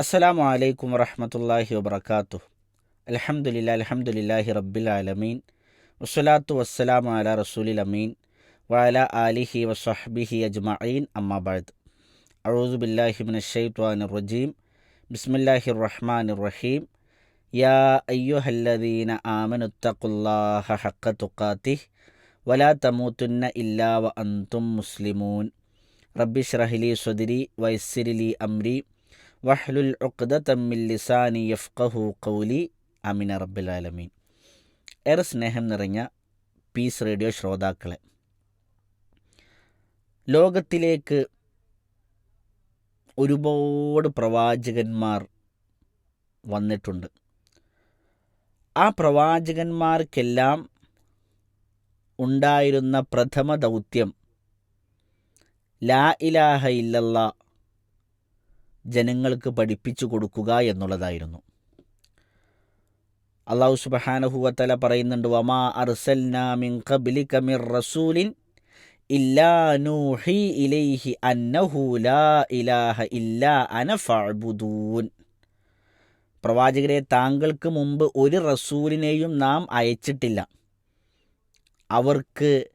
അസ്സലാമു അലൈക്കും വറഹമത്തല്ലാഹി വബർക്കാത്തു അലഹമുല്ല അലഹമുല്ലാഹി റബ്ബിൽ ആലമീൻ വസ്സലാത്തു വസ്സലാമു അല റസൂലിൽ അമീൻ വഅല ആലിഹി വസ്ഹബിഹി അജ്മഈൻ അമ്മാബാദ് അഊദു ബില്ലാഹി മിനശ്ശൈത്വാനിർ റജീം ബിസ്മില്ലാഹിർ റഹ്മാനിർ റഹീം യാ അയ്യുഹല്ലദീന ആമനുത്തഖുല്ലാഹ ഹഖ തുഖാതിഹ് വലാ തമൂത്തുന്ന ഇല്ലാ വ അൻതും മുസ്ലിമൂൻ റബ്ബി ഷ്റഹ്ലി സ്വദരി വയസ്സിരിലി അംരി വഹ്ലുൽ ലിസാനി യഫ്ഖഹു ഖൗലി. അമിന റബ്ബിൽ ആലമീൻ. ഏറെ സ്നേഹം നിറഞ്ഞ പീസ് റേഡിയോ ശ്രോതാക്കളെ ലോകത്തിലേക്ക് ഒരുപാട് പ്രവാചകന്മാർ വന്നിട്ടുണ്ട്. ആ പ്രവാചകന്മാർക്കെല്ലാം ഉണ്ടായിരുന്ന പ്രഥമ ദൗത്യം ലാ ഇലാഹ ഇല്ലല്ല ജനങ്ങൾക്ക് പഠിപ്പിച്ചു കൊടുക്കുക എന്നുള്ളതായിരുന്നു. അള്ളാഹു സുബഹാനഹുവത്തല പറയുന്നുണ്ട് വമാ അർസൽനാ മിൻ ഖബ്ലിക മിർ റസൂലിൻ ഇല്ലാ നൂഹി ഇലൈഹി അന്നഹു ലാ ഇലാഹ ഇല്ലാ അന പ്രവാചകരെ താങ്കൾക്ക് മുമ്പ് ഒരു റസൂലിനെയും നാം അയച്ചിട്ടില്ല. അവർക്ക്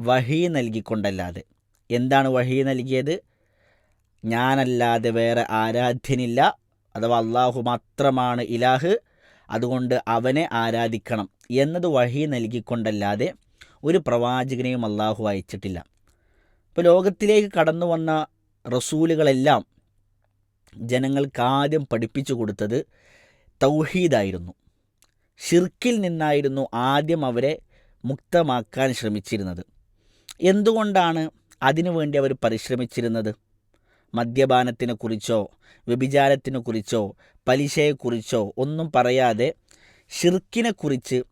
വഹി നൽകിക്കൊണ്ടല്ലാതെ. എന്താണ് വഹി നൽകിയത്? ഞാനല്ലാതെ വേറെ ആരാധ്യനില്ല. അഥവാ അള്ളാഹു മാത്രമാണ് ഇലാഹ് അതുകൊണ്ട് അവനെ ആരാധിക്കണം എന്നത് വഴി നൽകിക്കൊണ്ടല്ലാതെ ഒരു പ്രവാചകനെയും അള്ളാഹു അയച്ചിട്ടില്ല. ഇപ്പോൾ ലോകത്തിലേക്ക് കടന്നു വന്ന റസൂലുകളെല്ലാം ജനങ്ങൾക്ക് ആദ്യം പഠിപ്പിച്ചു കൊടുത്തത് തൗഹീദായിരുന്നു. ഷിർക്കിൽ നിന്നായിരുന്നു ആദ്യം അവരെ മുക്തമാക്കാൻ ശ്രമിച്ചിരുന്നത്. എന്തുകൊണ്ടാണ് അതിനുവേണ്ടി അവർ പരിശ്രമിച്ചിരുന്നത്? മദ്യപാനത്തിനെക്കുറിച്ചോ വ്യഭിചാരത്തിനെക്കുറിച്ചോ പലിശയെക്കുറിച്ചോ ഒന്നും പറയാതെ ഷിർക്കിനെക്കുറിച്ച്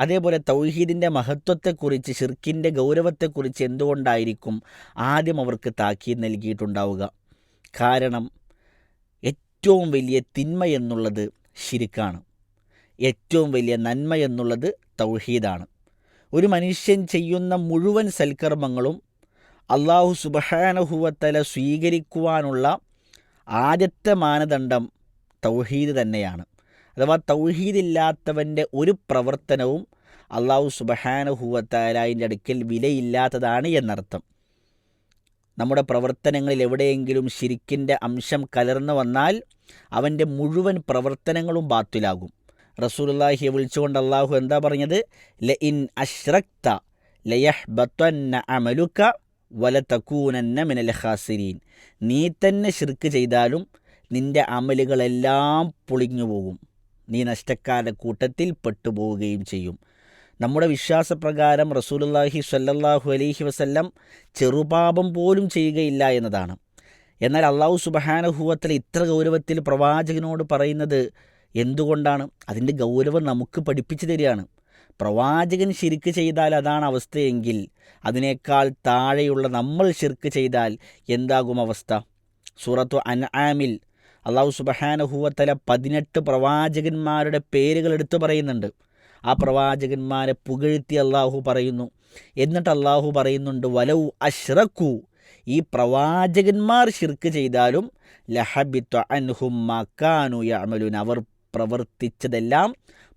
അതേപോലെ തൗഹീദിന്റെ മഹത്വത്തെക്കുറിച്ച് ഷിർക്കിന്റെ ഗൗരവത്തെക്കുറിച്ച് എന്തുകൊണ്ടായിരിക്കും ആദ്യം അവർക്ക് താക്കീത് നൽകിയിട്ടുണ്ടാവുക? കാരണം ഏറ്റവും വലിയ തിന്മ എന്നുള്ളത് ഷിരിക്കാണ് ഏറ്റവും വലിയ നന്മ എന്നുള്ളത് തൗഹീദാണ്. ഒരു മനുഷ്യൻ ചെയ്യുന്ന മുഴുവൻ സൽക്കർമ്മങ്ങളും അള്ളാഹു സുബഹാനഹുവത്തല സ്വീകരിക്കുവാനുള്ള ആദ്യത്തെ മാനദണ്ഡം തൗഹീദ് തന്നെയാണ്. അഥവാ തൗഹീദില്ലാത്തവന്റെ ഒരു പ്രവർത്തനവും അള്ളാഹു സുബഹാനഹുവത്തലായിന്റെ അടുക്കൽ വിലയില്ലാത്തതാണ് എന്നർത്ഥം. നമ്മുടെ പ്രവർത്തനങ്ങളിൽ എവിടെയെങ്കിലും ശിരിക്കിന്റെ അംശം കലർന്നു വന്നാൽ അവന്റെ മുഴുവൻ പ്രവർത്തനങ്ങളും ബാത്തിലാകും. റസൂലുള്ളാഹിയെ വിളിച്ചുകൊണ്ട് അള്ളാഹു എന്താ പറഞ്ഞത്? ല ഇൻ അഷ്റക്ത ലയഹ് ബത്വന്ന അമലുക്ക വല തക്കൂനന്ന മിനൽ ഹാസിരീൻ നീ തന്നെ ഷിർക്ക് ചെയ്താലും നിന്റെ അമലുകളെല്ലാം പൊളിഞ്ഞു പോകും. നീ നഷ്ടക്കാരുടെ കൂട്ടത്തിൽ പെട്ടുപോവുകയും ചെയ്യും. നമ്മുടെ വിശ്വാസപ്രകാരം റസൂലുള്ളാഹി സ്വല്ലല്ലാഹു അലൈഹി വസല്ലം ചെറുപാപം പോലും ചെയ്യുകയില്ല എന്നതാണ്. എന്നാൽ അള്ളാഹു സുബഹാനഹൂവത്തിൽ ഇത്ര ഗൗരവത്തിൽ പ്രവാചകനോട് പറയുന്നത് എന്തുകൊണ്ടാണ്? അതിന്റെ ഗൗരവം നമുക്ക് പഠിപ്പിച്ചു തരികയാണ്. പ്രവാചകൻ ശിർക്ക് ചെയ്താൽ അതാണ് അവസ്ഥയെങ്കിൽ അതിനേക്കാൾ താഴെയുള്ള നമ്മൾ ശിർക്ക് ചെയ്താൽ എന്താകും അവസ്ഥ? സൂറത്തു അൻആമിൽ അള്ളാഹു സുബഹാനഹുവത്തല പതിനെട്ട് പ്രവാചകന്മാരുടെ പേരുകൾ എടുത്തു പറയുന്നുണ്ട്. ആ പ്രവാചകന്മാരെ പുകഴ്ത്തി അള്ളാഹു പറയുന്നു. എന്നിട്ട് അള്ളാഹു പറയുന്നുണ്ട് വലൗ അഷ്റക്കു ഈ പ്രവാചകന്മാർ ശിർക്ക് ചെയ്താലും ലഹബിത്വ അൻഹും മക്കാനു യമലുൻ അവർ പ്രവർത്തിച്ചതെല്ലാം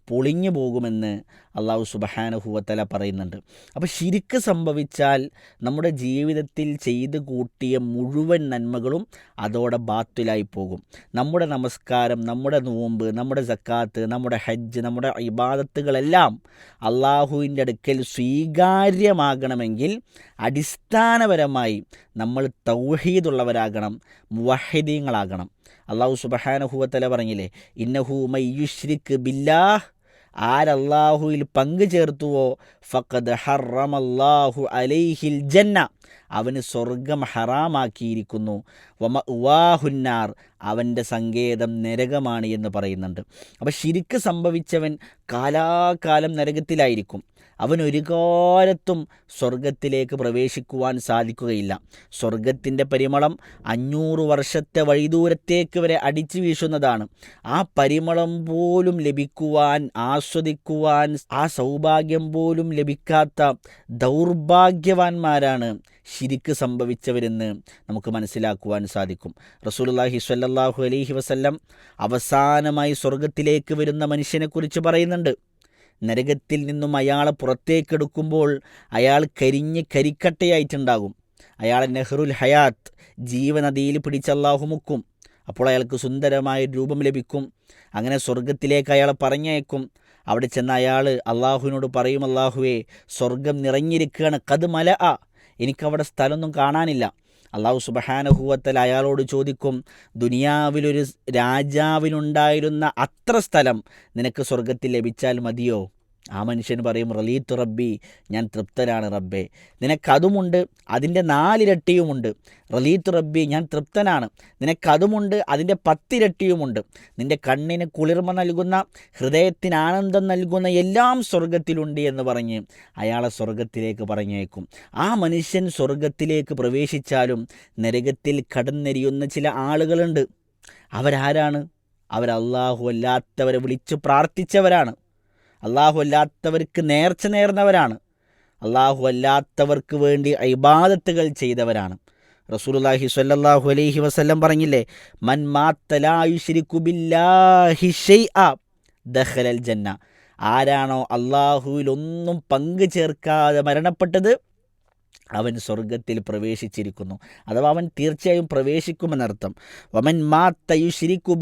പൊളിഞ്ഞു പോകുമെന്ന് അള്ളാഹു സുബഹാനഹുവത്തല പറയുന്നുണ്ട്. അപ്പോൾ ശിരിക്ക് സംഭവിച്ചാൽ നമ്മുടെ ജീവിതത്തിൽ ചെയ്തു കൂട്ടിയ മുഴുവൻ നന്മകളും അതോടെ ബാത്തിലായി പോകും. നമ്മുടെ നമസ്കാരം നമ്മുടെ നോമ്പ് നമ്മുടെ സക്കാത്ത് നമ്മുടെ ഹജ്ജ് നമ്മുടെ ഇബാദത്തുകളെല്ലാം അള്ളാഹുവിന്റെ അടുക്കൽ സ്വീകാര്യമാകണമെങ്കിൽ അടിസ്ഥാനപരമായി നമ്മൾ തൗഹീദുള്ളവരാകണം മുവഹിദീങ്ങളാകണം. അള്ളാഹു സുബഹാനഹുവത്തല പറഞ്ഞില്ലേ ഇന്നഹു മയ്യുഷ്രിക്ക് ബില്ലാഹ് ആരല്ലാഹുവിൽ പങ്കു ചേർത്തുവോ ഫഖദ് ഹറമല്ലാഹു അലൈഹിൽ ജന്ന. അവന് സ്വർഗം ഹറാമാക്കിയിരിക്കുന്നു. വമ ഉവാഹുന്നാർ അവന്റെ സങ്കേതം നരകമാണ് എന്ന് പറയുന്നുണ്ട്. അപ്പോൾ ശിരിക്ക് സംഭവിച്ചവൻ കാലാകാലം നരകത്തിലായിരിക്കും. അവൻ ഒരു കാലത്തും സ്വർഗത്തിലേക്ക് പ്രവേശിക്കുവാൻ സാധിക്കുകയില്ല. സ്വർഗത്തിന്റെ പരിമളം അഞ്ഞൂറ് വർഷത്തെ വഴിദൂരത്തേക്ക് വരെ അടിച്ചു വീശുന്നതാണ്. ആ പരിമളം പോലും ലഭിക്കുവാൻ ആസ്വദിക്കുവാൻ ആ സൗഭാഗ്യം പോലും ലഭിക്കാത്ത ദൗർഭാഗ്യവാന്മാരാണ് ശിരിക്ക് സംഭവിച്ചവരെന്ന് നമുക്ക് മനസ്സിലാക്കുവാൻ സാധിക്കും. റസൂലുള്ളാഹി സ്വല്ലല്ലാഹു അലൈഹി വസല്ലം അവസാനമായി സ്വർഗത്തിലേക്ക് വരുന്ന മനുഷ്യനെക്കുറിച്ച് പറയുന്നുണ്ട്. നരകത്തിൽ നിന്നും അയാളെ പുറത്തേക്കെടുക്കുമ്പോൾ അയാൾ കരിഞ്ഞ് കരിക്കട്ടയായിട്ടുണ്ടാകും. അയാളെ നെഹ്റുൽ ഹയാത്ത് ജീവനദിയിൽ പിടിച്ചല്ലാഹു മുക്കും. അപ്പോൾ അയാൾക്ക് സുന്ദരമായ രൂപം ലഭിക്കും. അങ്ങനെ സ്വർഗത്തിലേക്ക് അയാളെ പറഞ്ഞയക്കും. അവിടെ ചെന്ന അയാൾ അള്ളാഹുവിനോട് പറയും അള്ളാഹുവേ സ്വർഗം നിറഞ്ഞിരിക്കുകയാണ്. കത് മല ആ എനിക്കവിടെ സ്ഥലമൊന്നും കാണാനില്ല. അള്ളാഹു സുബഹാനഹുവത്തൽ അയാളോട് ചോദിക്കും ദുനിയാവിലൊരു രാജാവിനുണ്ടായിരുന്ന അത്ര സ്ഥലം നിനക്ക് സ്വർഗത്തിൽ ലഭിച്ചാൽ മതിയോ? ആ മനുഷ്യൻ പറയും റലീത്ത് റബ്ബി ഞാൻ തൃപ്തനാണ് റബ്ബേ. നിനക്കതുമുണ്ട് അതിന്റെ നാലിരട്ടിയുമുണ്ട്. റലീത്ത് റബ്ബി ഞാൻ തൃപ്തനാണ്. നിനക്കതുമുണ്ട് അതിന്റെ പത്തിരട്ടിയുമുണ്ട്. നിന്റെ കണ്ണിന് കുളിർമ നൽകുന്ന ഹൃദയത്തിന് ആനന്ദം നൽകുന്ന എല്ലാം സ്വർഗത്തിലുണ്ട് എന്ന് പറഞ്ഞ് അയാളെ സ്വർഗത്തിലേക്ക് പറഞ്ഞേക്കും ആ മനുഷ്യൻ സ്വർഗത്തിലേക്ക് പ്രവേശിച്ചാലും നരകത്തിൽ കടന്നെരിയുന്ന ചില ആളുകളുണ്ട്. അവരാരാണ്? അവരല്ലാഹു അല്ലാത്തവരെ വിളിച്ചു പ്രാർത്ഥിച്ചവരാണ്. അള്ളാഹു അല്ലാത്തവർക്ക് നേർച്ച നേർന്നവരാണ്. അള്ളാഹു അല്ലാത്തവർക്ക് വേണ്ടി ഇബാദത്തുകൾ ചെയ്തവരാണ്. റസൂലുള്ളാഹി സ്വല്ലല്ലാഹു അലൈഹി വസല്ലം പറഞ്ഞില്ലേ മൻ ബില്ലാഹി ഷൈഅ ദഖലൽ ജന്ന. ആരാണോ അള്ളാഹുവിൽ ഒന്നും പങ്കു ചേർക്കാതെ മരണപ്പെട്ടത്? അവൻ സ്വർഗത്തിൽ പ്രവേശിച്ചിരിക്കുന്നു. അഥവാ അവൻ തീർച്ചയായും പ്രവേശിക്കുമെന്നർത്ഥം. വമൻ മാ മാത്തയുശ്രിക്കു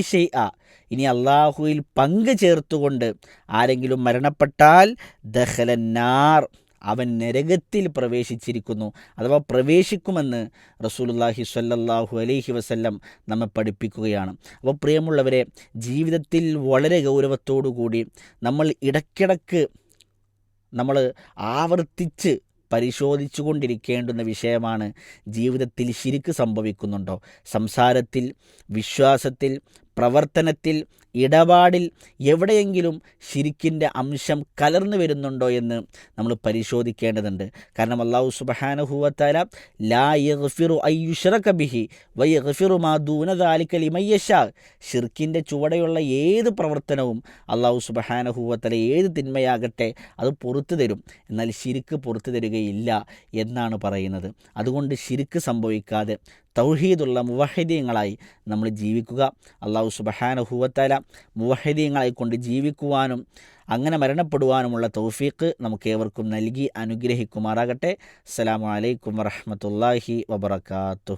ഷെയ് ആ ഇനി അള്ളാഹുവിൽ പങ്ക് ചേർത്തുകൊണ്ട് ആരെങ്കിലും മരണപ്പെട്ടാൽ ദഹലന്നാർ അവൻ നരകത്തിൽ പ്രവേശിച്ചിരിക്കുന്നു. അഥവാ പ്രവേശിക്കുമെന്ന് റസൂലുല്ലാഹി സ്വല്ലല്ലാഹു അലൈഹി വസല്ലം നമ്മെ പഠിപ്പിക്കുകയാണ്. അപ്പോൾ പ്രിയമുള്ളവരെ ജീവിതത്തിൽ വളരെ ഗൗരവത്തോടു കൂടി നമ്മൾ ഇടയ്ക്കിടക്ക് നമ്മൾ ആവർത്തിച്ച് പരിശോധിച്ചു കൊണ്ടിരിക്കേണ്ടുന്ന വിഷയമാണ് ജീവിതത്തിൽ ശിരിക്ക് സംഭവിക്കുന്നുണ്ടോ? സംസാരത്തിൽ വിശ്വാസത്തിൽ പ്രവർത്തനത്തിൽ ഇടപാടിൽ എവിടെയെങ്കിലും ശിരിക്കിന്റെ അംശം കലർന്നു വരുന്നുണ്ടോ എന്ന് നമ്മൾ പരിശോധിക്കേണ്ടതുണ്ട്. കാരണം അള്ളാഹു സുബഹാനഹുവത്താല ലാ യഗ്ഫിറു അയ്യുഷറക ബിഹി വൈ യഗ്ഫിറു മാ ദൂനദാലിക ഷിർക്കിന്റെ ചുവടെയുള്ള ഏത് പ്രവർത്തനവും അള്ളാഹു സുബഹാനഹുവത്തല ഏത് തിന്മയാകട്ടെ അത് പുറത്തു തരും. എന്നാൽ ശിരിക്ക് പുറത്തു തരികയില്ല എന്നാണ് പറയുന്നത്. അതുകൊണ്ട് ശിരിക്ക് സംഭവിക്കാതെ തൗഹീദുള്ള മുവഹിദീങ്ങളായി നമ്മൾ ജീവിക്കുക. അള്ളാഹു സുബഹാനഹുവത്തല മുവഹിദീങ്ങളായി കൊണ്ട് ജീവിക്കുവാനും അങ്ങനെ മരണപ്പെടുവാനുമുള്ള തൗഫീഖ് നമുക്കേവർക്കും നൽകി അനുഗ്രഹിക്കുമാറാകട്ടെ. അസ്സലാമു അലൈക്കും വറഹമത്തല്ലാഹി വബർക്കാത്തു